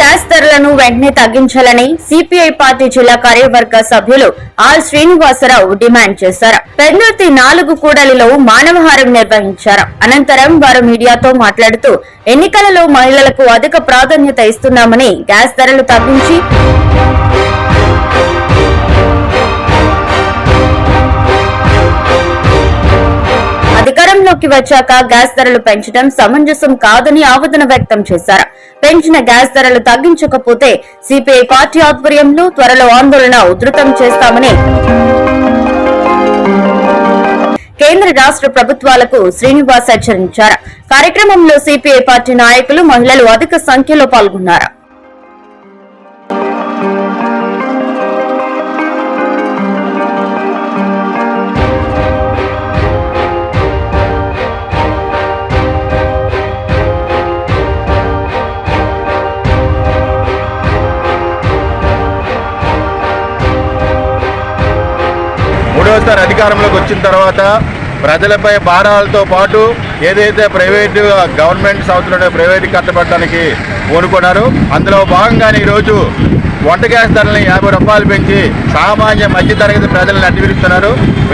Gas ధరలను వెంటనే తగ్గించాలని సిపిఐ పార్టీ జిల్లా కార్యవర్గ సభ్యులు ఆర్ శ్రీనివాసరావు డిమాండ్ చేశారు. పెందుర్తి నాలుగు కూడలిలో మానవహారం నిర్వహించారు. అనంతరం వారు మీడియాతో మాట్లాడుతూ ఎన్నికలలో మహిళలకు అధిక ప్రాధాన్యత ఇస్తున్నామని గ్యాస్ ధరలు తగ్గించి అధికారంలోకి వచ్చాక గ్యాస్ ధరలు పెంచడం సమంజసం కాదని ఆవేదన వ్యక్తం చేశారు. పెంచిన గ్యాస్ ధరలు తగ్గించకపోతే సిపిఐ పార్టీ ఆధ్వర్యంలో త్వరలో ఆందోళన ఉధృతం చేస్తామని కేంద్ర రాష్ట్ర ప్రభుత్వాలకు శ్రీనివాస్ హెచ్చరించారు. కార్యక్రమంలో సిపిఐ పార్టీ నాయకులు మహిళలు అధిక సంఖ్యలో పాల్గొన్నారు. మూడవసారి అధికారంలోకి వచ్చిన తర్వాత ప్రజలపై భారాలతో పాటు ఏదైతే ప్రైవేటు గవర్నమెంట్ సంస్థలు ప్రైవేట్ కట్టబడటానికి కోరుకున్నారు అందులో భాగంగానే ఈరోజు వంట గ్యాస్ ధరలను యాభై రూపాయలు పెంచి సామాన్య మధ్యతరగతి ప్రజలను అడ్డవిరుస్తున్నారు.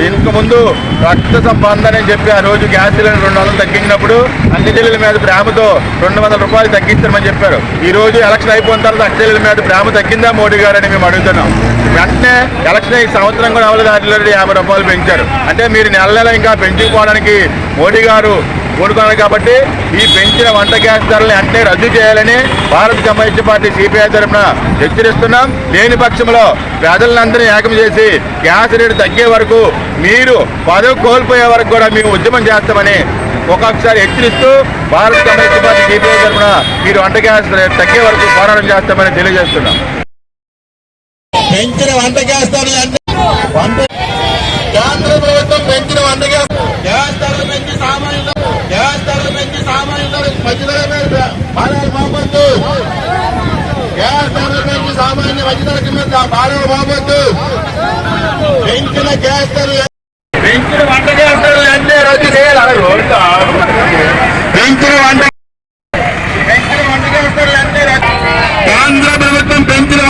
ఇంతకు ముందు రక్త సంబంధం అని చెప్పి ఆ రోజు గ్యాస్ సిలిండర్ రెండు వందలు తగ్గించినప్పుడు అన్ని జిల్లాల మీద ప్రేమతో రెండు వందల రూపాయలు తగ్గిస్తామని చెప్పారు. ఈ రోజు ఎలక్షన్ అయిపోయిన తర్వాత అన్ని జిల్లాల మీద ప్రేమ తగ్గిందా మోడీ గారు అని మేము అడుగుతున్నాం. వెంటనే ఎలక్షన్ ఈ సంవత్సరం కూడా అమలు దాటిలో యాభై రూపాయలు పెంచారు. అంటే మీరు నెల నెల ఇంకా పెంచుకోవడానికి మోడీ గారు కోరుకున్నాను కాబట్టి ఈ పెంచిన వంట గ్యాస్ ధరలు అంటే రద్దు చేయాలని భారత కమ్యూనిస్ట్ పార్టీ సిపిఐ తరఫున హెచ్చరిస్తున్నాం. లేని పక్షంలో ప్రజలందరినీ ఏకం చేసి గ్యాస్ రేటు తగ్గే వరకు మీరు పదవి కోల్పోయే వరకు కూడా మేము ఉద్యమం చేస్తామని ఒక్కొక్కసారి హెచ్చరిస్తూ భారత కమ్యూనిస్ట్ పార్టీ సిపిఐ తరఫున మీరు వంట గ్యాస్ రేటు తగ్గే వరకు పోరాటం చేస్తామని తెలియజేస్తున్నాం. పెంచిన వంట గ్యాస్ ధరలు అంటే వంట కేంద్ర ప్రభుత్వం పెంచిన వంట గ్యాస్ గ్యాస్ ధరలు పెంచి సామాన్యులు గ్యాస్ ధరలు పెంచి గ్యాస్ సామాన్య మధ్యతరగతి మీద భారాలు మోపొద్దు పెంచిన గ్యాస్ ధరలు పెంచిన వంట గ్యాస్ ధరలు అన్నీ రద్దు చేయాలి పెంచిన వంట పెంచిన వంట గ్యాస్ ధరలు అన్నీ కేంద్ర ప్రభుత్వం పెంచిన